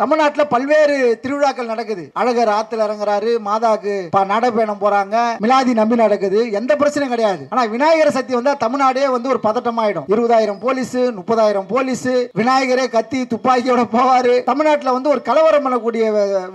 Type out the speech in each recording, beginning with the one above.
தமிழ்நாட்டில் பல்வேறு திருவிழாக்கள் நடக்குது. அழகர் ஆத்துல இறங்குறாரு மாதாக்கு நடைப்பயணம் நடைபயணம் போறாங்க மிலாதி நம்பி நடக்குது. எந்த பிரச்சனையும் கிடையாது. ஆனா விநாயகர் சக்தி வந்தா தமிழ்நாடே வந்து ஒரு பதட்டமாயிடும். இருபதாயிரம் போலீஸ் முப்பதாயிரம் போலீஸ் விநாயகரே கத்தி துப்பாக்கியோட போவாரு. தமிழ்நாட்டில் வந்து ஒரு கலவரம் பண்ணக்கூடிய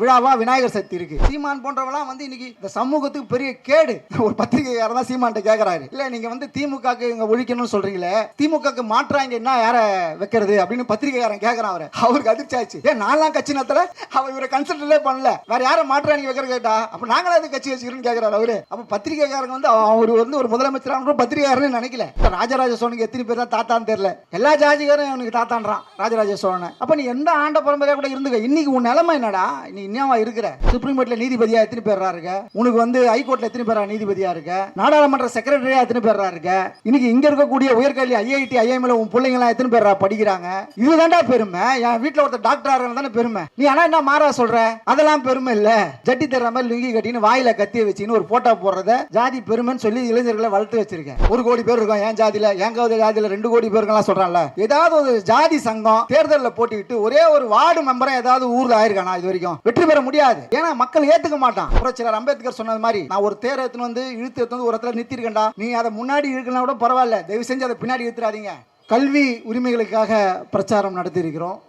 விழாவா விநாயகர் சக்தி இருக்கு. சீமான் போன்றவெல்லாம் வந்து இன்னைக்கு இந்த சமூகத்துக்கு பெரிய கேடு. ஒரு பத்திரிகையாளர் தான் சீமான்ட்ட கேக்குறாரு. இல்ல நீங்க வந்து திமுக இங்க ஒழிக்கணும்னு சொல்றீங்களே திமுக மாற்றாங்க என்ன யார வைக்கிறது? அப்படின்னு பத்திரிகைக்காரன் கேக்குறான் அவரு. அவருக்கு அதிர்ச்சி ஏன் நான்லாம் கட்சி நடத்தல அவ இவரை கன்சல்டே பண்ணல. வேற யாரை மாற்றாங்க வைக்கிற கேட்டா? அப்ப நாங்களா அது கட்சி வச்சுக்கிறோம்னு கேக்குறாரு அவரு. அப்ப பத்திரிகைக்காரங்க வந்து அவர் வந்து ஒரு முதலமைச்சராக பத்திரிகையாளர்னு நினைக்கல. ராஜராஜ சோழனுக்கு எத்தனை பேர் தான் தாத்தான்னு தெரியல. எல்லா ஜாதிகாரும் அவனுக்கு தாத்தான்றான் ராஜராஜ சோழன். அப்ப நீ எந்த ஆண்ட பரம்பரையா கூட இருந்துக்க? இன்னைக்கு உன் நிலைமை என்னடா? நீ இன்னும் இருக்கிற. சுப்ரீம் கோர்ட்ல நீதிபதியா எத்தனை பேரா இருக்க? உனக்கு வந்து ஹைகோர்ட்ல எத்தனை பேரா நீதிபதியா இருக்க? நாடாளுமன்ற செக்ரட்டரியா எத்தனை பேரா இருக்க? இன்னைக்கு இங்க இருக்கக்கூடிய உயர்கல்வி ஐஐடி ஐஎம்ல உன் பிள்ளைங்க எல்லாம் எத்தனை பேரா படிக்கிறாங்க? இதுதான்டா பெருமை. என் வீட்டுல ஒருத்தர் டாக்டர் ஆகிறவங்க தானே பெருமை. நீ ஆனா என்ன மாறா சொல்ற? அதெல்லாம் பெருமை இல்ல. ஜட்டி தர்ற மாதிரி லுங்கி கட்டின்னு வாயில கத்திய வச்சுன்னு ஒரு போட்டோ போடுறத ஜாதி பெருமைன்னு சொல்லி இளைஞர்களை வளர்த்து வச்சிருக்கேன். ஒரு கோடி பேர் இருக்கும் என் ஜாதியில எங்காவது ஜாதியில ரெண்டு கோடி பேருக்கெல்லாம் சொல்றான்ல. ஏதாவது ஒரு ஜாதி சங்கம் தேர்தலில் போட்டிக்கிட்டு ஒரே ஒரு வார்டு மெம்பரா ஏதாவது ஊர்ல ஆயிருக்கானா இது வரைக்கும்? வெற்றி பெற முடியாது. ஏன்னா மக்கள் ஏத்துக்க மாட்டான். புரட்சியாளர் அம்பேத்கர் சொன்னது மாதிரி நான் ஒரு தேர் எடுத்துன்னு வந்து இழுத்து எடுத்து வந்து ஒரு இடத்துல நிறுத்திருக்கேன்டா நீ அதை முன்னாடி இழுக்கலாம் கூட பரவாயில்ல. தயவு செஞ்சு அதை பின்னாடி இழுத்துறாதீங்க கல்வி உரிமைகளுக்காக பிரச்சாரம் நடத்தியிருக்கிறோம்.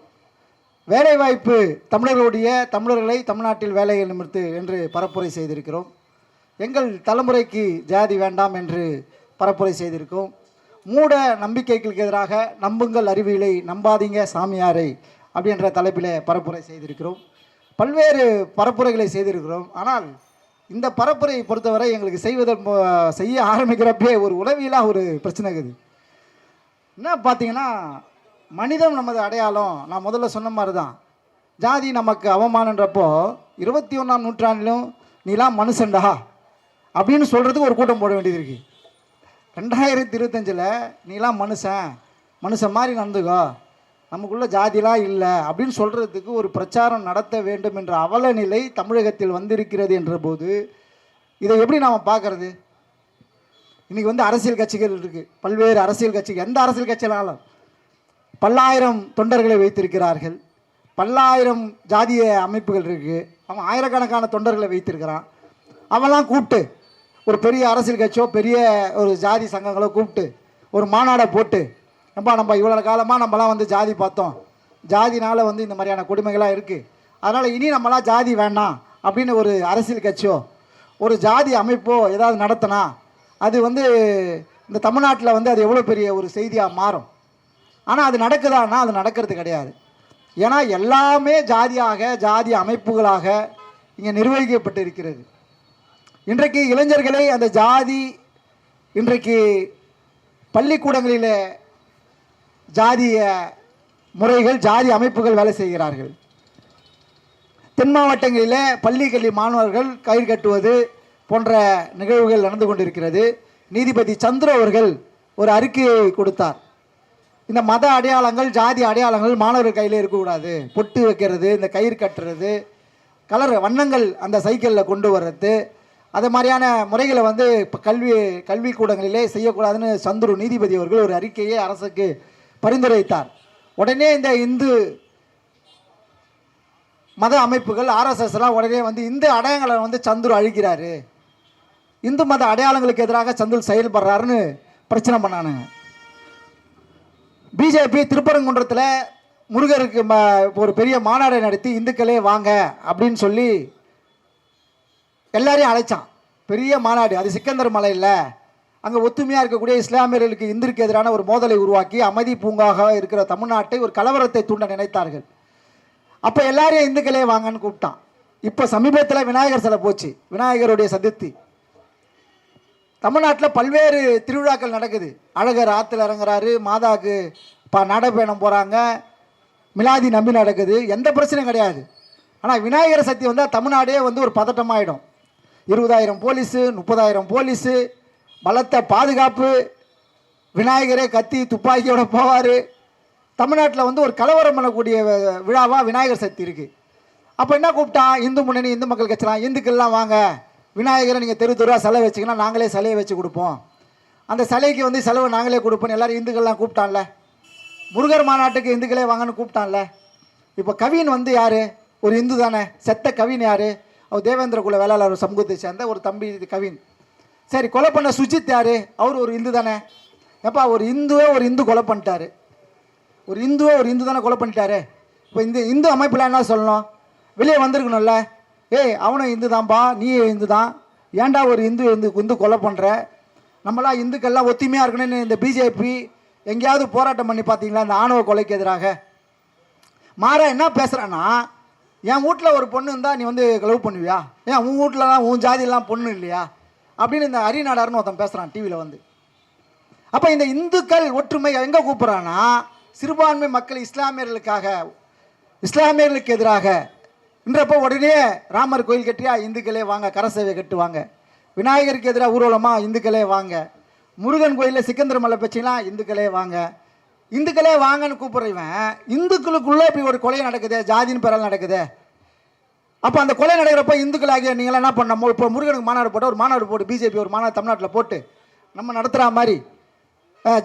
வேலைவாய்ப்பு தமிழர்களுடைய தமிழர்களை தமிழ்நாட்டில் வேலையை நிமிர்த்து என்று பரப்புரை செய்திருக்கிறோம். எங்கள் தலைமுறைக்கு ஜாதி வேண்டாம் என்று பரப்புரை செய்திருக்கோம் மூட நம்பிக்கைகளுக்கு எதிராக நம்புங்கள் அறிவியலை நம்பாதீங்க சாமியாரை அப்படின்ற தலைப்பில் பரப்புரை செய்திருக்கிறோம். பல்வேறு பரப்புரைகளை செய்திருக்கிறோம். ஆனால் இந்த பரப்புரை பொறுத்தவரை எங்களுக்கு செய்வதன் செய்ய ஆரம்பிக்கிறப்பே ஒரு உளவியலாக ஒரு பிரச்சனை இருக்குது. என்ன பார்த்தீங்கன்னா மனிதம் நமது அடையாளம். நான் முதல்ல சொன்ன மாதிரி தான் ஜாதி நமக்கு அவமானன்றப்போ இருபத்தி ஒன்றாம் நூற்றாண்டிலும் நீலாம் மனுஷன்டா அப்படின்னு சொல்கிறதுக்கு ஒரு கூட்டம் போட வேண்டியது இருக்கு. ரெண்டாயிரத்தி இருபத்தஞ்சில் நீலாம் மனுஷன் மனுஷன் மாதிரி நடந்துக்கோ. நமக்குள்ள ஜாதிலாம் இல்லை அப்படின்னு சொல்கிறதுக்கு ஒரு பிரச்சாரம் நடத்த வேண்டும் என்ற அவல நிலை தமிழகத்தில் வந்திருக்கிறது என்ற போது இதை எப்படி நாம் பார்க்கறது? இன்றைக்கி வந்து அரசியல் கட்சிகள் இருக்குது பல்வேறு அரசியல் கட்சிகள் எந்த அரசியல் கட்சியினாலும் பல்லாயிரம் தொண்டர்களை வைத்திருக்கிறார்கள். பல்லாயிரம் ஜாதிய அமைப்புகள் இருக்குது அவன் ஆயிரக்கணக்கான தொண்டர்களை வைத்திருக்கிறான். அவன்லாம் கூப்பிட்டு ஒரு பெரிய அரசியல் கட்சியோ பெரிய ஒரு ஜாதி சங்கங்களோ கூப்பிட்டு ஒரு மாநாடை போட்டு ஏம்பா நம்ம இவ்வளோ காலமாக நம்மலாம் வந்து ஜாதி பார்த்தோம். ஜாதினால வந்து இந்த மாதிரியான கொடுமைகளாக இருக்குது அதனால் இனி நம்மளாம் ஜாதி வேண்டாம். அப்படின்னு ஒரு அரசியல் கட்சியோ ஒரு ஜாதி அமைப்போ ஏதாவது நடத்தினா அது வந்து இந்த தமிழ்நாட்டில் வந்து அது எவ்வளோ பெரிய ஒரு செய்தியாக மாறும். ஆனால் அது நடக்குதான்னா அது நடக்கிறது கிடையாது. ஏன்னா எல்லாமே ஜாதியாக ஜாதி அமைப்புகளாக இங்கே நிர்வகிக்கப்பட்டு இருக்கிறது இன்றைக்கு இளைஞர்களை அந்த ஜாதி இன்றைக்கு பள்ளிக்கூடங்களில் ஜாதிய முறைகள் ஜாதி அமைப்புகள் வேலை செய்கிறார்கள். தென் மாவட்டங்களில் பள்ளி கல்வி மாணவர்கள் கயிறு கட்டுவது போன்ற நிகழ்வுகள் நடந்து கொண்டிருக்கிறது. நீதிபதி சந்திர அவர்கள் ஒரு அறிக்கையை கொடுத்தார். இந்த மத அடையாளங்கள் ஜாதி அடையாளங்கள் மாணவர் கையில் இருக்கக்கூடாது. பொட்டு வைக்கிறது இந்த கயிறு கட்டுறது கலர் வண்ணங்கள் அந்த சைக்கிளில் கொண்டு வர்றது. அது மாதிரியான முறைகளை வந்து இப்போ கல்வி கல்விக்கூடங்களிலே செய்யக்கூடாதுன்னு சந்துரு நீதிபதி அவர்கள் ஒரு அறிக்கையை அரசுக்கு பரிந்துரைத்தார். உடனே இந்த இந்து மத அமைப்புகள் ஆர்எஸ்எஸ்லாம் உடனே வந்து இந்த அடையாளங்களை வந்து சந்துரு அழிக்கிறாரு. இந்து மத அடையாளங்களுக்கு எதிராக சந்துரு செயல்படுறாருன்னு பிரச்சனை பண்ணானுங்க. பிஜேபி திருப்பரங்குன்றத்தில் முருகருக்கு ம ஒரு பெரிய மாநாடை நடத்தி இந்துக்களே வாங்க அப்படின்னு சொல்லி எல்லாரையும் அழைச்சான். பெரிய மாநாடு. அது சிக்கந்தர் மலையில் அங்கே ஒத்துமையாக இருக்கக்கூடிய இஸ்லாமியர்களுக்கு இந்துக்கு எதிரான ஒரு மோதலை உருவாக்கி அமைதி பூங்காக இருக்கிற தமிழ்நாட்டை ஒரு கலவரத்தை தூண்ட நினைத்தார்கள். அப்போ எல்லாரையும் இந்துக்களே வாங்கன்னு கூப்பிட்டான். இப்போ சமீபத்தில் விநாயகர் சிலை போச்சு. விநாயகருடைய சதுர்த்தி. தமிழ்நாட்டில் பல்வேறு திருவிழாக்கள் நடக்குது. அழகர் ஆற்றுல இறங்குறாரு மாதாவுக்கு ப நடைப்பயணம் போகிறாங்க மிலாதி நம்பி நடக்குது. எந்த பிரச்சனையும் கிடையாது. ஆனால் விநாயகர் சக்தி வந்தால் தமிழ்நாடே வந்து ஒரு பதட்டமாகிடும் இருபதாயிரம் போலீஸு முப்பதாயிரம் போலீஸு பலத்த பாதுகாப்பு விநாயகரே கத்தி துப்பாக்கியோட போவார். தமிழ்நாட்டில் வந்து ஒரு கலவரம் பண்ணக்கூடிய விழாவாக விநாயகர் சக்தி இருக்குது அப்போ என்ன கூப்பிட்டான்? இந்து முன்னணி இந்து மக்கள் கட்சிலாம் இந்துக்கள்லாம் வாங்க. விநாயகரை நீங்கள் தெரு தெருவாக சிலை வச்சிங்கன்னா நாங்களே சிலையை வச்சு கொடுப்போம். அந்த சிலைக்கு வந்து செலவு நாங்களே கொடுப்போம் எல்லாரும் இந்துக்கள்லாம் கூப்பிட்டான்ல. முருகர் மாநாட்டுக்கு இந்துக்களே வாங்கன்னு கூப்பிட்டான்ல. இப்போ கவின் வந்து யார்? ஒரு இந்து தானே. செத்த கவின் யார்? அவர் தேவேந்திர குல வேளாளர் சமூகத்தை சேர்ந்த ஒரு தம்பி கவின். சரி கொலை பண்ண சுஜித் யார்? அவர் ஒரு இந்து தானே. எப்பா ஒரு இந்துவே ஒரு இந்து கொலை பண்ணிட்டாரு. ஒரு இந்துவே ஒரு இந்து தானே கொலை பண்ணிட்டாரு. இப்போ இந்த இந்து அமைப்பில் என்ன சொல்லணும்? வெளியே வந்திருக்கணும்ல. ஏய் அவனும் இந்து தான்ப்பா நீ இந்து தான் ஏன்டா ஒரு இந்து இந்து இந்து கொலை பண்ணுற நம்மளாம் இந்துக்கள்லாம் ஒத்துமையாக இருக்கணும்னு இந்த பிஜேபி எங்கேயாவது போராட்டம் பண்ணி பார்த்தீங்களா? இந்த ஆணவ கொலைக்கு எதிராக. மாறா என்ன பேசுகிறான்னா என் வீட்டில் ஒரு பொண்ணு இருந்தால் நீ வந்து லவ் பண்ணுவியா? ஏன் உன் வீட்டிலலாம் உன் ஜாதியெல்லாம் பொண்ணு இல்லையா? அப்படின்னு இந்த அரிநாடார்னு ஒருத்தன் பேசுகிறான் டிவியில் வந்து. அப்போ இந்த இந்துக்கள் ஒற்றுமை எங்கே கூப்பிட்றான்னா சிறுபான்மை மக்கள் இஸ்லாமியர்களுக்காக இஸ்லாமியர்களுக்கு எதிராக. இன்றப்போ உடனே ராமர் கோயில் கட்டியா இந்துக்களே வாங்க கரசேவை கட்டுவாங்க. விநாயகருக்கு எதிராக ஊர்வலமாக இந்துக்களே வாங்க. முருகன் கோயிலில் சிக்கந்தர் மலை பச்சிலாம் இந்துக்களே வாங்க. இந்துக்களே வாங்கன்னு கூப்பிட்றவன் இந்துக்களுக்குள்ளே இப்படி ஒரு கொலை நடக்குது ஜாதின்னு பேரால் நடக்குது. அப்போ அந்த கொலை நடக்கிறப்ப இந்துக்களாகிய நீங்களாம் என்ன பண்ணணும்? இப்போ முருகனுக்கு மாநாடு போட்டு ஒரு மாநாடு போட்டு பிஜேபி ஒரு மாநாடு தமிழ்நாட்டில் போட்டு நம்ம நடத்துகிற மாதிரி.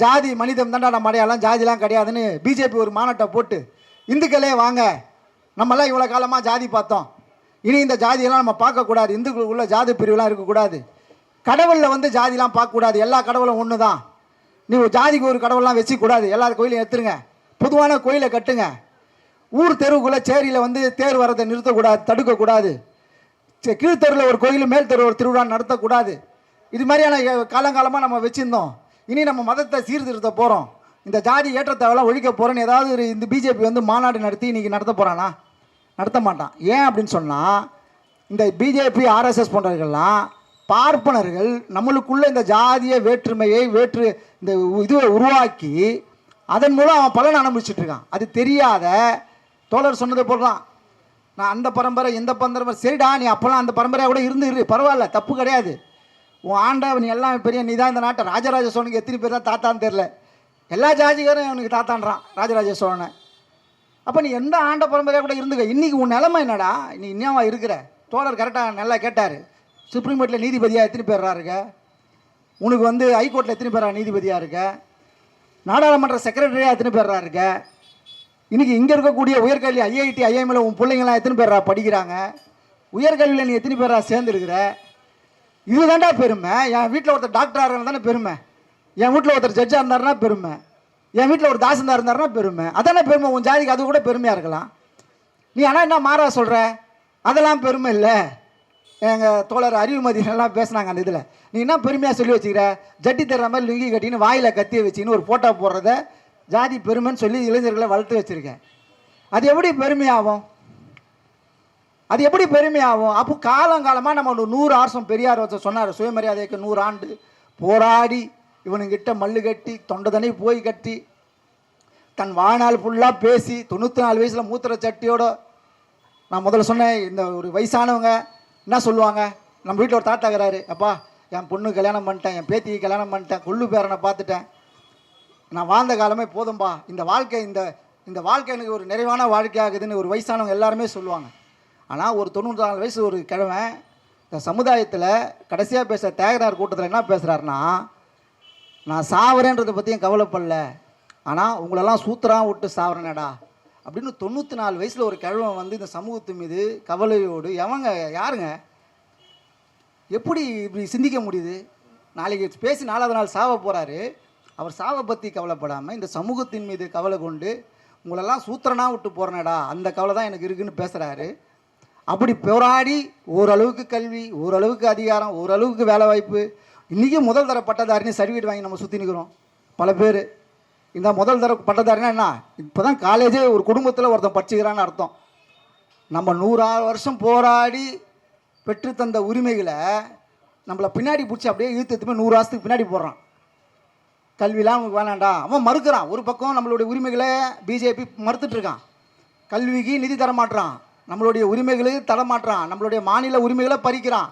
ஜாதி மனிதம் தாண்டா நம்ம அடையாளம் ஜாதிலாம் கிடையாதுன்னு பிஜேபி ஒரு மாநாட்டை போட்டு இந்துக்களே வாங்க. நம்மெல்லாம் இவ்வளோ காலமாக ஜாதி பார்த்தோம். இனி இந்த ஜாதியெல்லாம் நம்ம பார்க்கக்கூடாது. இந்துக்களுக்குள்ள ஜாதி பிரிவுலாம் இருக்கக்கூடாது. கடவுளில் வந்து ஜாதிலாம் பார்க்கக்கூடாது. எல்லா கடவுளும் ஒன்று தான் நீ ஒரு ஜாதிக்கு ஒரு கடவுள்லாம் வச்சுக்கூடாது. எல்லா கோயிலையும் எடுத்துருங்க. பொதுவான கோயிலை கட்டுங்க. ஊர் தெருவுக்குள்ளே சேரியில் வந்து தேர் வரதை நிறுத்தக்கூடாது தடுக்கக்கூடாது. சே- கீழ்த்தெருவில் ஒரு கோயில் மேல் தெரு ஒரு திருவிழா நடத்தக்கூடாது. இது மாதிரியான காலங்காலமாக நம்ம வச்சுருந்தோம். இனி நம்ம மதத்தை சீர்திருத்த போகிறோம் இந்த ஜாதி ஏற்றத்தாவெல்லாம் ஒழிக்க போகிறேன்னு ஏதாவது ஒரு இந்த பிஜேபி வந்து மாநாடு நடத்தி இன்றைக்கி நடத்த போகிறானா நடத்த மாட்டான் ஏன் அப்படின்னு சொன்னால் இந்த பிஜேபி ஆர்எஸ்எஸ் போன்றவர்கள்லாம் பார்ப்பனர்கள் நம்மளுக்குள்ளே இந்த ஜாதிய வேற்றுமையை வேற்று இந்த இதுவை உருவாக்கி அதன் மூலம் அவன் பலன் அனுபவிச்சுட்ருக்கான் அது தெரியாத தோழர் சொன்னதை போடலாம் நான் அந்த பரம்பரை இந்த பரம்பரை சரிடா நீ அப்போல்லாம் அந்த பரம்பரையாக கூட இருந்து இரு பரவாயில்ல தப்பு கிடையாது. உன் ஆண்டவன் நீ எல்லாம் பெரிய நீ தான் இந்த நாட்டை. ராஜராஜ சோழனுக்கு எத்தனை பேர் தான் தாத்தான்னு தெரில எல்லா ஜாதிகாரும் அவனுக்கு தாத்தான்றான் ராஜராஜ சோழனை. அப்போ நீ எந்த ஆண்ட பரம்பரையாக கூட இருந்துக்க? இன்றைக்கி உன் நிலமை என்னடா? நீ இன்னும் இருக்கிற. தோழர் கரெக்டாக நல்லா கேட்டார். சுப்ரீம் கோர்ட்டில் நீதிபதியாக எத்தனை பேரா இருக்க? உனக்கு வந்து ஹைகோர்ட்டில் எத்தனை பேரா நீதிபதியாக இருக்க? நாடாளுமன்ற செக்ரட்டரியாக எத்தனை பேராக இருக்க? இன்றைக்கி இங்கே இருக்கக்கூடிய உயர்கல்வி ஐஐடி ஐஎம்ல உன் பிள்ளைங்களாம் எத்தனை பேராக படிக்கிறாங்க. உயர்கல்வியில் நீ எத்தனை பேராக சேர்ந்துருக்கிற. இதுதான்டா பெருமை. என் வீட்டில் ஒருத்தர் டாக்டராக இருந்தா தானே பெருமை. என் வீட்டில் ஒருத்தர் ஜட்ஜாக இருந்தாருன்னா பெருமை. என் வீட்டில் ஒரு தாசில்தார் இருந்தாருன்னா பெருமை. அதானே பெருமை? உன் ஜாதிக்கு அது கூட பெருமையாக இருக்கலாம். நீ ஆனால் என்ன மாறா சொல்கிற அதெல்லாம் பெருமை இல்லை. எங்கள் தோழர் அறிவுமதி எல்லாம் பேசுனாங்க அந்த இதில். நீ என்ன பெருமையாக சொல்லி வச்சுக்கிற? ஜட்டி தர்ற மாதிரி லுங்கி கட்டின்னு வாயில் கத்தி வச்சுன்னு ஒரு ஃபோட்டோ போடுறத ஜாதி பெருமைன்னு சொல்லி இளைஞர்களை வளர்த்து வச்சுருக்கேன். அது எப்படி பெருமையாகும்? அது எப்படி பெருமையாகும்? அப்போ காலங்காலமாக நம்ம ஒரு நூறு ஆர்சம் பெரியார் வச்ச சொன்னார் சுயமரியாதைக்கு நூறு ஆண்டு போராடி இவனுங்கிட்ட மல்லு கட்டி தொண்டை போய் கட்டி தன் வாழ்நாள் ஃபுல்லாக பேசி தொண்ணூற்றி நாலு வயசில் மூத்திர சட்டியோட நான் முதல்ல சொன்னேன் இந்த ஒரு வயசானவங்க என்ன சொல்லுவாங்க? நம்ம வீட்டில் ஒரு தாத்தாகிறாரு அப்பா என் பொண்ணு கல்யாணம் பண்ணிட்டேன் என் பேத்திக்கு கல்யாணம் பண்ணிட்டேன் கொள்ளு பேரனை பார்த்துட்டேன். நான் வாழ்ந்த காலமே போதும்பா. இந்த வாழ்க்கை இந்த இந்த வாழ்க்கை எனக்கு ஒரு நிறைவான வாழ்க்கையாகுதுன்னு ஒரு வயசானவங்க எல்லாருமே சொல்லுவாங்க. ஆனால் ஒரு தொண்ணூற்றி நாலு வயசு ஒரு கிழமை இந்த சமுதாயத்தில் கடைசியாக பேசுகிற தியாகரார் கூட்டத்தில் என்ன பேசுகிறாருன்னா நான் சாவரேன்றதை பற்றியும் கவலைப்படல. ஆனால் உங்களெல்லாம் சூத்திரம் விட்டு சாவறேனடா. அப்படின்னு தொண்ணூற்றி நாலு வயசில் ஒரு கிழவன் வந்து இந்த சமூகத்து மீது கவலையோடு எவங்க யாருங்க? எப்படி இப்படி சிந்திக்க முடியுது? நாளைக்கு பேசி நாலாவது நாள் சாவ போகிறாரு அவர் சாவை பற்றி கவலைப்படாமல் இந்த சமூகத்தின் மீது கவலை கொண்டு உங்களெல்லாம் சூத்திரனா விட்டு போகிறனடா அந்த கவலை தான் எனக்கு இருக்குன்னு பேசுகிறாரு அப்படி போராடி ஓரளவுக்கு கல்வி ஓரளவுக்கு அதிகாரம் ஓரளவுக்கு வேலை வாய்ப்பு இன்றைக்கும் முதல் தர பட்டதாரின்னு சர்டிஃபிகேட் வாங்கி நம்ம சுற்றி நிற்கிறோம் பல பேர். இந்த முதல் தர பட்டதாரினா என்ன? இப்போ தான் காலேஜே ஒரு குடும்பத்தில் ஒருத்தன் படிச்சுக்கிறான்னு அர்த்தம். நம்ம நூறாறு வருஷம் போராடி பெற்று தந்த உரிமைகளை நம்மளை பின்னாடி பிடிச்சி அப்படியே இழுத்து எடுத்து போய் நூறு வருஷத்துக்கு பின்னாடி போடுறான். கல்விலாம் அவனுக்கு வேணாண்டா. அவன் மறுக்கிறான். ஒரு பக்கம் நம்மளுடைய உரிமைகளை பிஜேபி மறுத்துட்ருக்கான் கல்விக்கு நிதி தரமாட்டான் நம்மளுடைய உரிமைகளுக்கு தரமாட்டான் நம்மளுடைய மாநில உரிமைகளை பறிக்கிறான்.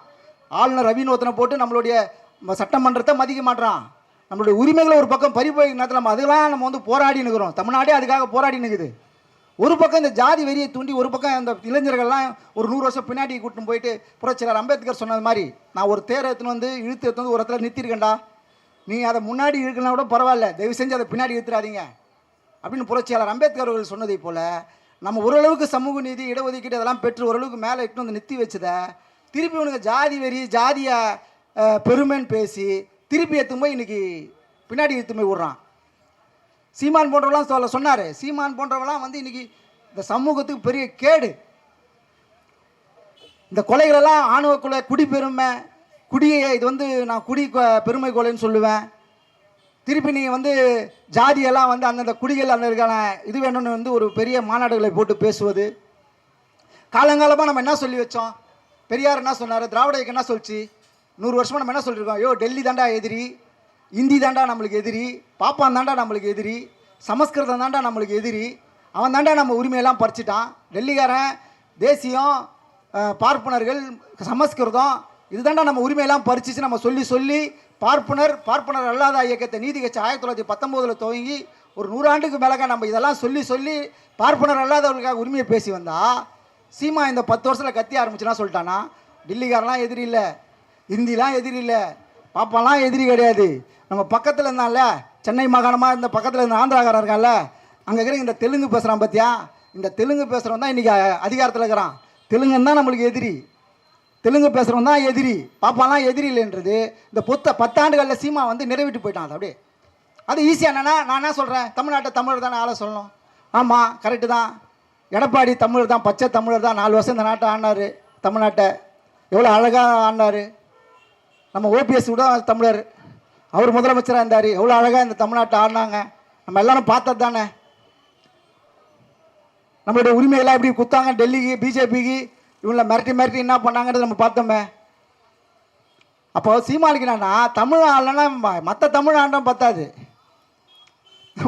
ஆளுநர் ரவீனோத்தனை போட்டு நம்மளுடைய சட்டமன்றத்தை மதிக்க மாட்றான். நம்மளுடைய உரிமைகளை ஒரு பக்கம் பறி போய் நேரத்தில் நம்ம அதெல்லாம் நம்ம வந்து போராடி நிற்கிறோம் தமிழ்நாடே அதுக்காக போராடி நிற்குது ஒரு பக்கம் இந்த ஜாதி வெறியை தூண்டி ஒரு பக்கம் இந்த இளைஞர்கள்லாம் ஒரு நூறு வருஷம் பின்னாடி கூட்டின்னு போயிட்டு புரட்சியாளர் அம்பேத்கர் சொன்னது மாதிரி நான் ஒரு தேரை எடுத்துன்னு வந்து இழுத்து எடுத்து வந்து ஒரு இடத்துல நிறுத்திருக்கேன்டா நீ அதை முன்னாடி இழுக்கலாம் கூட பரவாயில்ல தயவு செஞ்சு அதை பின்னாடி இழுத்துறாதீங்க. அப்படின்னு புரட்சியாளர் அம்பேத்கர் அவர்கள் சொன்னதை போல் நம்ம ஓரளவுக்கு சமூக நீதி இடஒதுக்கீடு அதெல்லாம் பெற்று ஓரளவுக்கு மேலே இட்டு வந்து நிறுத்தி வச்சதை திருப்பி உனக்கு ஜாதி வெறி ஜாதியை பெருமைன்னு பேசி திருப்பி எடுத்து போய் இன்றைக்கி பின்னாடி எடுத்து போய் விட்றான். சீமான் போன்றவெல்லாம் சொல்ல சொன்னார். சீமான் போன்றவெல்லாம் வந்து இன்றைக்கி இந்த சமூகத்துக்கு பெரிய கேடு. இந்த கொலைகளெல்லாம் ஆணவ கொலை குடி பெருமை குடியை இது வந்து நான் குடி கொ- பெருமை கொலைன்னு சொல்லுவேன். திருப்பி நீங்கள் வந்து ஜாதியெல்லாம் வந்து அந்தந்த குடிகள் அந்த இது வேணும்னு வந்து ஒரு பெரிய மாநாடுகளை போட்டு பேசுவது. காலங்காலமாக நம்ம என்ன சொல்லி வச்சோம்? பெரியார் என்ன சொன்னார்? திராவிட இயக்கம் என்ன சொல்லிச்சு நூறு வருஷமாக நம்ம என்ன சொல்லியிருக்கோம் ஐயோ டெல்லி தாண்டா எதிரி இந்தி தாண்டா நம்மளுக்கு எதிரி பாப்பான் தாண்டா நம்மளுக்கு எதிரி சமஸ்கிருதம் தாண்டா நம்மளுக்கு எதிரி அவன் தாண்டா நம்ம உரிமையெல்லாம் பறிச்சிட்டான். டெல்லிக்காரன் தேசியம் பார்ப்பனர்கள் சமஸ்கிருதம் இதுதாண்டா நம்ம உரிமையெல்லாம் பறிச்சிச்சு. நம்ம சொல்லி சொல்லி பார்ப்பனர் பார்ப்பனர் அல்லாத இயக்கத்தை நீதி கட்சி ஆயிரத்தி தொள்ளாயிரத்தி பத்தொம்போதில் துவங்கி ஒரு நூறாண்டுக்கு மேலக நம்ம இதெல்லாம் சொல்லி சொல்லி பார்ப்பனர் அல்லாதவர்களுக்காக உரிமையை பேசி வந்தால் சீமா இந்த பத்து வருஷத்தில் கத்தி ஆரம்பிச்சுன்னா சொல்லிட்டானா? டில்லிக்காரெல்லாம் எதிரி இல்லை. இந்திலாம் எதிரி இல்லை. பாப்பாலாம் எதிரி கிடையாது. நம்ம பக்கத்தில் இருந்தான்ல சென்னை மாகாணமாக இந்த பக்கத்தில் இருந்த ஆந்திராக்காரன் இருக்கான்ல அங்கே இருக்கிற இந்த தெலுங்கு பேசுகிறான் பார்த்தியா இந்த தெலுங்கு பேசுகிறவன் தான் இன்றைக்கி அதிகாரத்தில் இருக்கிறான். தெலுங்குன்னு தான் நம்மளுக்கு எதிரி. தெலுங்கு பேசுகிறவன் தான் எதிரி. பாப்பாலாம் எதிரி இல்லைன்றது இந்த பொத்த பத்தாண்டுகளில் சீமா வந்து நிறைவேற்றி போயிட்டான் அது அப்படியே. அது ஈஸியாக என்னென்னா நான் என்ன சொல்கிறேன் தமிழ்நாட்டை தமிழர் தானே ஆள சொல்லணும். ஆமாம் கரெக்டு தான். எடப்பாடி தமிழர் தான் பச்சை தமிழர் தான் நாலு வருஷம் இந்த நாட்டை ஆடினார். தமிழ்நாட்டை எவ்வளோ அழகாக ஆடினார். நம்ம ஓபிஎஸ் கூட தமிழர். அவர் முதலமைச்சராக இருந்தார். எவ்வளோ அழகாக இந்த தமிழ்நாட்டை ஆடினாங்க. நம்ம எல்லாரும் பார்த்தது தானே. நம்மளுடைய உரிமையெல்லாம் எப்படி குத்தாங்க? டெல்லிக்கு பிஜேபிக்கு இவங்கள மிரட்டி மிரட்டி என்ன பண்ணாங்கன்றது நம்ம பார்த்தோமே. அப்போ சீமானுக்கு என்னன்னா தமிழ் ஆளனா மற்ற தமிழ் ஆண்டம் பத்தாது.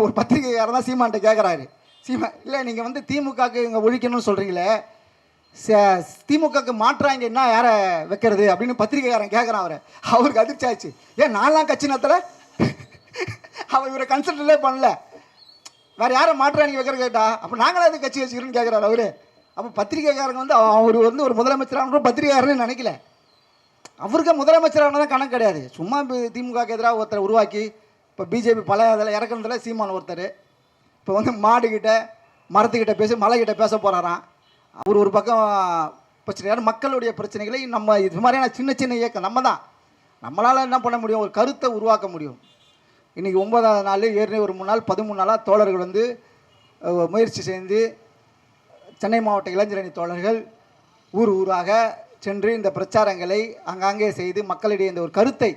ஒரு பத்திரிகைக்காரர் தான் சீமான்ட்ட கேட்குறாரு சீமா இல்லை நீங்கள் வந்து திமுகவுக்கு இங்கே ஒழிக்கணும்னு சொல்கிறீங்களே திமுகக்கு மாற்றாங்க என்ன யாரை வைக்கிறது அப்படின்னு பத்திரிகைக்காரன் கேட்குறான் அவரை. அவருக்கு அதிர்ச்சி ஆச்சு ஏன் நான்லாம் கட்சி நேரத்தில் அவர் இவரை கன்சல்டே பண்ணல. வேறு யாரை மாற்றாங்க வைக்கிற கேட்டா? அப்போ நாங்களும் எதுக்கு கட்சி வச்சுக்கிறோன்னு கேட்குறாரு அவரு. அப்போ பத்திரிகைக்காரங்க வந்து அவ- அவர் வந்து ஒரு முதலமைச்சராக பத்திரிகையாரன்னு நினைக்கல. அவருக்கு முதலமைச்சரான தான் கணக்கு கிடையாது. சும்மா திமுகக்கு எதிராக ஒருத்தரை உருவாக்கி இப்போ பிஜேபி பழைய அதில் இறக்குறதுல சீமான் ஒருத்தர். இப்போ வந்து மாடுகிட்ட மரத்துக்கிட்ட பேசி மலைக்கிட்ட பேச போகிறாராம் அவர் ஒரு பக்கம் பிரச்சனை மக்களுடைய பிரச்சனைகளை நம்ம இது மாதிரியான சின்ன சின்ன இயக்கம் நம்ம தான் நம்மளால் என்ன பண்ண முடியும்? ஒரு கருத்தை உருவாக்க முடியும். இன்றைக்கி ஒன்பதாவது நாள் ஏற்கனவே ஒரு மூணு நாள் பதிமூணு நாளாக தோழர்கள் வந்து முயற்சி செய்து சென்னை மாவட்ட இளைஞரணி தோழர்கள் ஊர் ஊராக சென்று இந்த பிரச்சாரங்களை அங்காங்கே செய்து மக்களிடையே இந்த ஒரு கருத்தை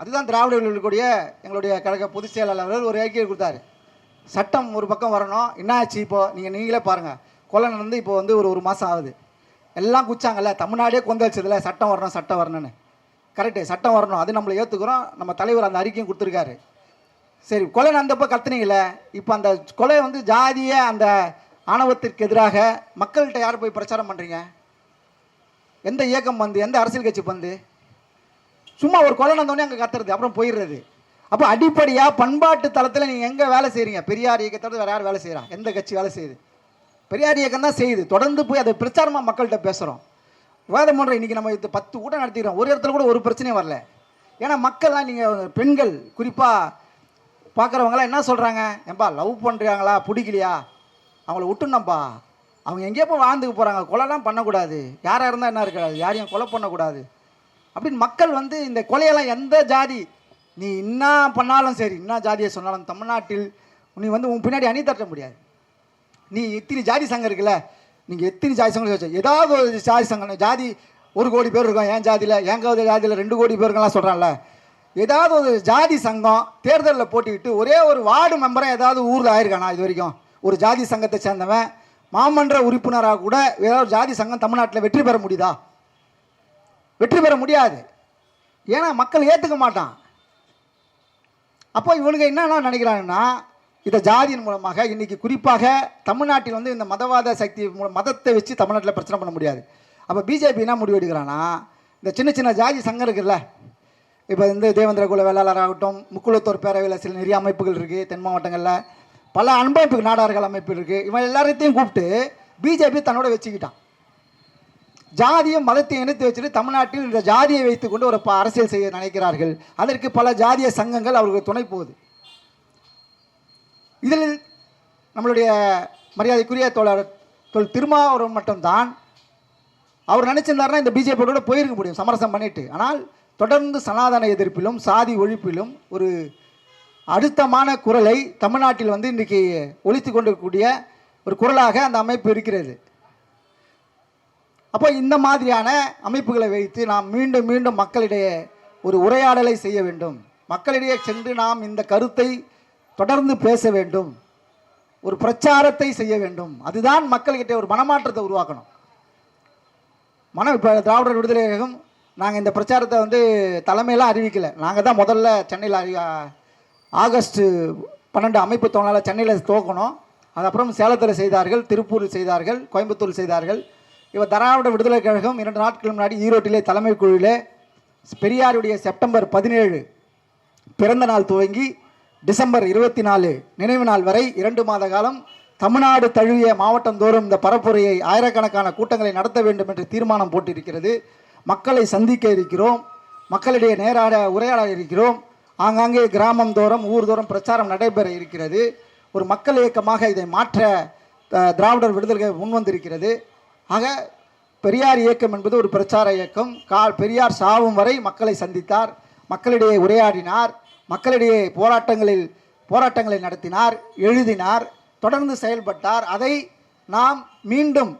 அதுதான் திராவிடர்களுடைய எங்களுடைய கழக பொதுச் செயலாளர்கள் ஒரு அறிக்கை கொடுத்தாரு. சட்டம் ஒரு பக்கம் வரணும். என்னாச்சு இப்போது இப்போ? நீங்கள் நீங்களே பாருங்கள் கொலை நடந்து இப்போ வந்து ஒரு ஒரு மாதம் ஆகுது. எல்லாம் குச்சாங்கல்ல தமிழ்நாடே கொந்தளிச்சதில்ல சட்டம் வரணும் சட்டம் வரணும்னு. கரெக்டு சட்டம் வரணும். அது நம்மளை ஏற்றுக்கிறோம் நம்ம தலைவர் அந்த அறிக்கையும் கொடுத்துருக்காரு. சரி கொலை நடந்தப்போ கத்துனீங்களே இப்போ அந்த கொலை வந்து ஜாதிய அந்த ஆணவத்திற்கு எதிராக மக்கள்கிட்ட யார் போய் பிரச்சாரம் பண்ணுறீங்க எந்த இயக்கம் வந்து எந்த அரசியல் கட்சி வந்து சும்மா ஒரு கொலை நடந்தோடனே அங்கே கத்துறது அப்புறம் போயிடுறது. அப்போ அடிப்படையாக பண்பாட்டு தளத்தில் நீங்கள் எங்கே வேலை செய்கிறீங்க பெரியார் இயக்கத்தோட வேறு யார் வேலை செய்கிறான் எந்த கட்சி வேலை செய்யுது? பெரியார் இயக்கம் தான் செய்யுது. தொடர்ந்து போய் அதை பிரச்சாரமாக மக்கள்கிட்ட பேசுகிறோம் வேதமன்றம் இன்றைக்கி நம்ம இது பத்து கூட்டம் நடத்திக்கிறோம். ஒரு இடத்துல கூட ஒரு பிரச்சனையும் வரல. ஏன்னா மக்கள்லாம் நீங்கள் பெண்கள் குறிப்பாக பார்க்குறவங்களாம் என்ன சொல்கிறாங்க ஏன்பா லவ் பண்ணுறாங்களா பிடிக்கலையா? அவங்கள விட்டுணும்ப்பா அவங்க எங்கேயோ போய் வாழ்ந்துக்க போகிறாங்க கொலைலாம் பண்ணக்கூடாது. யாராக இருந்தால் என்ன இருக்காது? யாரையும் கொலை பண்ணக்கூடாது. அப்படின்னு மக்கள் வந்து இந்த கொலையெல்லாம் எந்த ஜாதி? நீ என்ன பண்ணாலும் சரி என்ன ஜாதியை சொன்னாலும் தமிழ்நாட்டில் நீ வந்து உன் பின்னாடி அணி தட்ட முடியாது. நீ எத்தனை ஜாதி சங்கம் இருக்குல்ல நீங்கள் எத்தனை ஜாதி சங்கம் வச்சு ஏதாவது ஒரு ஜாதி சங்கம் ஜாதி ஒரு கோடி பேர் இருக்கும் என் ஜாதியில் எங்காவது ஜாதியில் ரெண்டு கோடி பேருக்கெல்லாம் சொல்கிறான்ல ஏதாவது ஒரு ஜாதி சங்கம் தேர்தலில் போட்டிக்கிட்டு ஒரே ஒரு வார்டு மெம்பராக ஏதாவது ஊரில் ஆயிருக்கானா இது வரைக்கும்? ஒரு ஜாதி சங்கத்தை சேர்ந்தவன் மாமன்ற உறுப்பினராக கூட ஏதாவது ஜாதி சங்கம் தமிழ்நாட்டில் வெற்றி பெற முடியுதா? வெற்றி பெற முடியாது. ஏன்னா மக்கள் ஏற்றுக்க மாட்டான். அப்போ இவனுங்க என்னென்ன நினைக்கிறாங்கன்னா இந்த ஜாதியின் மூலமாக இன்னைக்கு குறிப்பாக தமிழ்நாட்டில் வந்து இந்த மதவாத சக்தி மூலம் மதத்தை வச்சு தமிழ்நாட்டில் பிரச்சனை பண்ண முடியாது. அப்போ பிஜேபி என்ன முடிவு எடுக்கிறான்னா இந்த சின்ன சின்ன ஜாதி சங்கம் இருக்குல்ல இப்போ வந்து தேவேந்திர குல வேளாளராகட்டும் முக்குளத்தோர் பேரவையில் சில நிறைய அமைப்புகள் இருக்குது தென் மாவட்டங்களில் பல அன்பமைப்பு நாடார்கள் அமைப்பு இருக்குது இவன் எல்லாத்தையும் கூப்பிட்டு பிஜேபி தன்னோட வச்சுக்கிட்டான். ஜாதியும் மதத்தையும் இணைத்து வச்சுட்டு தமிழ்நாட்டில் இந்த ஜாதியை வைத்துக்கொண்டு ஒரு அரசியல் செய்ய நினைக்கிறார்கள். அதற்கு பல ஜாதிய சங்கங்கள் அவர்களுக்கு துணை போகுது. இதில் நம்மளுடைய மரியாதைக்குரிய தோழர் தொல் திருமாவரம் மட்டும்தான் அவர் நினச்சிருந்தாருன்னா இந்த பிஜேபியோட போயிருக்க முடியும் சமரசம் பண்ணிட்டு. ஆனால் தொடர்ந்து சனாதன எதிர்ப்பிலும் சாதி ஒழிப்பிலும் ஒரு அழுத்தமான குரலை தமிழ்நாட்டில் வந்து இன்றைக்கி ஒழித்து கொண்டிருக்கக்கூடிய ஒரு குரலாக அந்த அமைப்பு இருக்கிறது. அப்போ இந்த மாதிரியான அமைப்புகளை வைத்து நாம் மீண்டும் மீண்டும் மக்களிடையே ஒரு உரையாடலை செய்ய வேண்டும். மக்களிடையே சென்று நாம் இந்த கருத்தை தொடர்ந்து பேச வேண்டும். ஒரு பிரச்சாரத்தை செய்ய வேண்டும். அதுதான் மக்கள்கிட்ட ஒரு மனமாற்றத்தை உருவாக்கணும். மனம் இப்போ திராவிடர் விடுதலை கழகம் நாங்கள் இந்த பிரச்சாரத்தை வந்து தலைமையெல்லாம் அறிவிக்கலை. நாங்கள் தான் முதல்ல சென்னையில் அறி ஆகஸ்ட் பன்னெண்டு அமைப்பு தோணால் சென்னையில் துவக்கணும். அதுக்கப்புறம் சேலத்தில் செய்தார்கள் திருப்பூரில் செய்தார்கள் கோயம்புத்தூர் செய்தார்கள். இவர் திராவிட விடுதலை கழகம் இரண்டு நாட்கள் முன்னாடி ஈரோட்டிலே தலைமை குழுவிலே பெரியாருடைய செப்டம்பர் பதினேழு பிறந்த நாள் துவங்கி டிசம்பர் இருபத்தி நாலு நினைவு நாள் வரை இரண்டு மாத காலம் தமிழ்நாடு தழுவிய மாவட்டந்தோறும் இந்த பரப்புரையை ஆயிரக்கணக்கான கூட்டங்களை நடத்த வேண்டும் என்று தீர்மானம் போட்டிருக்கிறது. மக்களை சந்திக்க இருக்கிறோம். மக்களிடையே நேராட உரையாட இருக்கிறோம். ஆங்காங்கே கிராமம் தோறும் ஊர் தோறும் பிரச்சாரம் நடைபெற இருக்கிறது. ஒரு மக்கள் இயக்கமாக இதை மாற்ற திராவிடர் விடுதலை முன்வந்திருக்கிறது ஆக பெரியார் இயக்கம் என்பது ஒரு பிரச்சார இயக்கம். கால் பெரியார் சாவும் வரை மக்களை சந்தித்தார். மக்களிடையே உரையாடினார். மக்களிடையே போராட்டங்களில் போராட்டங்களை நடத்தினார் எழுதினார் தொடர்ந்து செயல்பட்டார். அதை நாம் மீண்டும்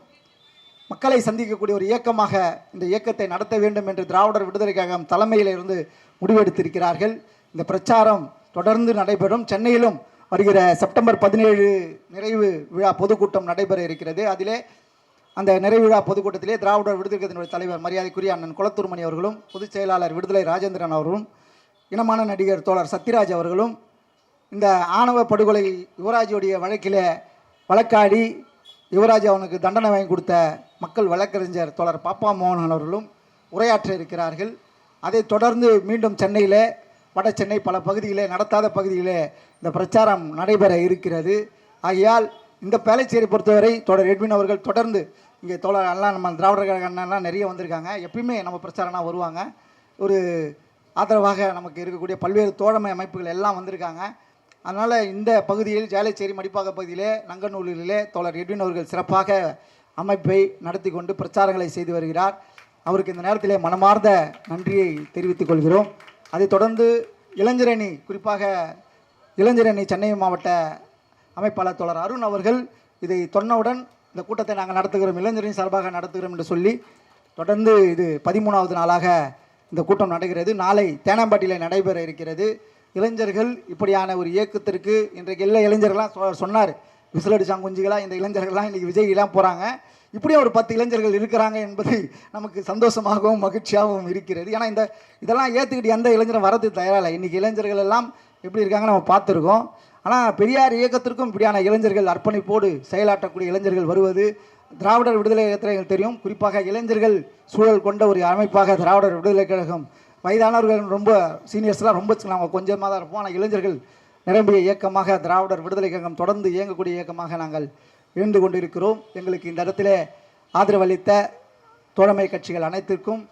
மக்களை சந்திக்கக்கூடிய ஒரு இயக்கமாக இந்த இயக்கத்தை நடத்த வேண்டும் என்று திராவிடர் விடுதலை கழகம் தலைமையில் இருந்து முடிவெடுத்திருக்கிறார்கள். இந்த பிரச்சாரம் தொடர்ந்து நடைபெறும். சென்னையிலும் வருகிற செப்டம்பர் பதினேழு நிறைவு விழா பொதுக்கூட்டம் நடைபெற இருக்கிறது. அதிலே அந்த நிறைவு விழா பொதுக்கூட்டத்திலே திராவிடர் விடுதலை கழகத்தினுடைய தலைவர் மரியாதைக்குரிய அண்ணன் குளத்தூர்மணி அவர்களும் பொதுச் செயலாளர் விடுதலை ராஜேந்திரன் அவர்களும் இனமான நடிகர் தோழர் சத்யராஜ் அவர்களும் இந்த ஆணவ படுகொலை யுவராஜுடைய வழக்கில் வழக்காடி யுவராஜ் அவனுக்கு தண்டனை வாங்கி கொடுத்த மக்கள் வழக்கறிஞர் தோழர் பாப்பா மோகன் அவர்களும் உரையாற்ற இருக்கிறார்கள். அதை தொடர்ந்து மீண்டும் சென்னையில் வட சென்னை பல பகுதிகளே நடத்தாத பகுதிகளில் இந்த பிரச்சாரம் நடைபெற இருக்கிறது. ஆகையால் இந்த பேலைச்சேரி பொறுத்தவரை தொடர் எட்வின் அவர்கள் தொடர்ந்து இங்கே தோழர் எல்லாம் நம்ம திராவிடர் கழக அண்ணன்லாம் நிறைய வந்திருக்காங்க. எப்பயுமே நம்ம பிரச்சாரம்னா வருவாங்க. ஒரு ஆதரவாக நமக்கு இருக்கக்கூடிய பல்வேறு தோழமை அமைப்புகள் எல்லாம் வந்திருக்காங்க. அதனால் இந்த பகுதியில் ஜாலைச்சேரி மடிப்பாக பகுதியிலே நங்கநூலிலே தோழர் எட்வின் அவர்கள் சிறப்பாக அமைப்பை நடத்தி கொண்டு பிரச்சாரங்களை செய்து வருகிறார். அவருக்கு இந்த நேரத்திலே மனமார்ந்த நன்றியை தெரிவித்துக் கொள்கிறோம். அதைத் தொடர்ந்து இளைஞரணி குறிப்பாக இளைஞரணி சென்னை மாவட்ட அமைப்பாளர் தோழர் அருண் அவர்கள் இதை சொன்னவுடன் இந்த கூட்டத்தை நாங்கள் நடத்துகிறோம். இளைஞரணி சார்பாக நடத்துகிறோம் என்று சொல்லி தொடர்ந்து இது பதிமூணாவது நாளாக இந்த கூட்டம் நடக்கிறது நாளை தேனாம்பாட்டியில் நடைபெற இருக்கிறது. இளைஞர்கள் இப்படியான ஒரு இயக்கத்திற்கு இன்றைக்கு எல்லா இளைஞர்கள்லாம் சொ- சொன்னார். விசிலடிச்சாங்க குஞ்சுகளா இந்த இளைஞர்கள்லாம் இன்றைக்கி விஜய்லாம் போகிறாங்க இப்படியும் ஒரு பத்து இளைஞர்கள் இருக்கிறாங்க என்பது நமக்கு சந்தோஷமாகவும் மகிழ்ச்சியாகவும் இருக்கிறது. ஏன்னா இந்த இதெல்லாம் ஏற்றுக்கிட்டு எந்த இளைஞரும் வரது தயாரில்லை இன்றைக்கி இளைஞர்கள் எல்லாம் எப்படி இருக்காங்க நம்ம பார்த்துருக்கோம். ஆனால் பெரியார் இயக்கத்திற்கும் இப்படியான இளைஞர்கள் அர்ப்பணிப்போடு செயலாற்றக்கூடிய இளைஞர்கள் வருவது திராவிடர் விடுதலை இயக்கத்தில் எங்களுக்கு தெரியும். குறிப்பாக இளைஞர்கள் சூழல் கொண்ட ஒரு அமைப்பாக திராவிடர் விடுதலை கழகம். வயதானவர்கள் ரொம்ப சீனியர்ஸ்லாம் ரொம்ப நாங்கள் கொஞ்சமாக தான் இருப்போம். ஆனால் இளைஞர்கள் நிரம்பிய இயக்கமாக திராவிடர் விடுதலை கழகம் தொடர்ந்து இயங்கக்கூடிய இயக்கமாக நாங்கள் இருந்து கொண்டிருக்கிறோம். எங்களுக்கு இந்த இடத்துல ஆதரவளித்த தோழமை கட்சிகள் அனைத்திற்கும்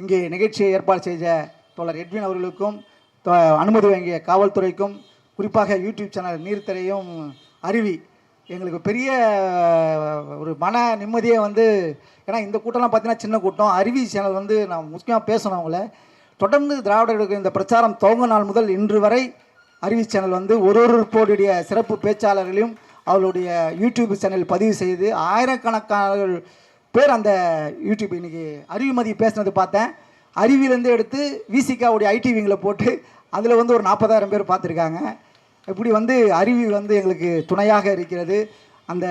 இங்கே நிகழ்ச்சியை ஏற்பாடு செய்த தோழர் எட்வின் அவர்களுக்கும் அனுமதி வழங்கிய காவல்துறைக்கும் குறிப்பாக யூடியூப் சேனல் நீர்த்திரையும் அருவி எங்களுக்கு பெரிய ஒரு மன நிம்மதியை வந்து ஏன்னா இந்த கூட்டம்லாம் பார்த்தீங்கன்னா சின்ன கூட்டம். அருவி சேனல் வந்து நான் முக்கியமாக பேசணும் அவங்கள. தொடர்ந்து திராவிடர்களுக்கு இந்த பிரச்சாரம் துவங்க நாள் முதல் இன்று வரை அறிவி சேனல் வந்து ஒரு ஒரு போருடைய சிறப்பு பேச்சாளர்களையும் அவளுடைய யூடியூப் சேனல் பதிவு செய்து ஆயிரக்கணக்கான பேர் அந்த யூடியூப் இன்னைக்கு அறிவுமதி பேசுனது பார்த்தேன். அறிவிலேருந்து எடுத்து விசிகாவுடைய ஐடிவிங்களை போட்டு அதில் வந்து ஒரு நாற்பதாயிரம் பேர் பார்த்துருக்காங்க. இப்படி வந்து அருவி வந்து எங்களுக்கு துணையாக இருக்கிறது. அந்த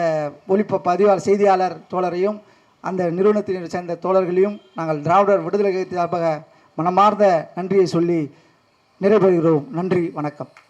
ஒளிப்ப பதிவாளர் செய்தியாளர் தோழரையும் அந்த நிறுவனத்தினை சேர்ந்த தோழர்களையும் நாங்கள் திராவிடர் விடுதலை சார்பாக மனமார்ந்த நன்றியை சொல்லி நிறைவேறுகிறோம். நன்றி வணக்கம்.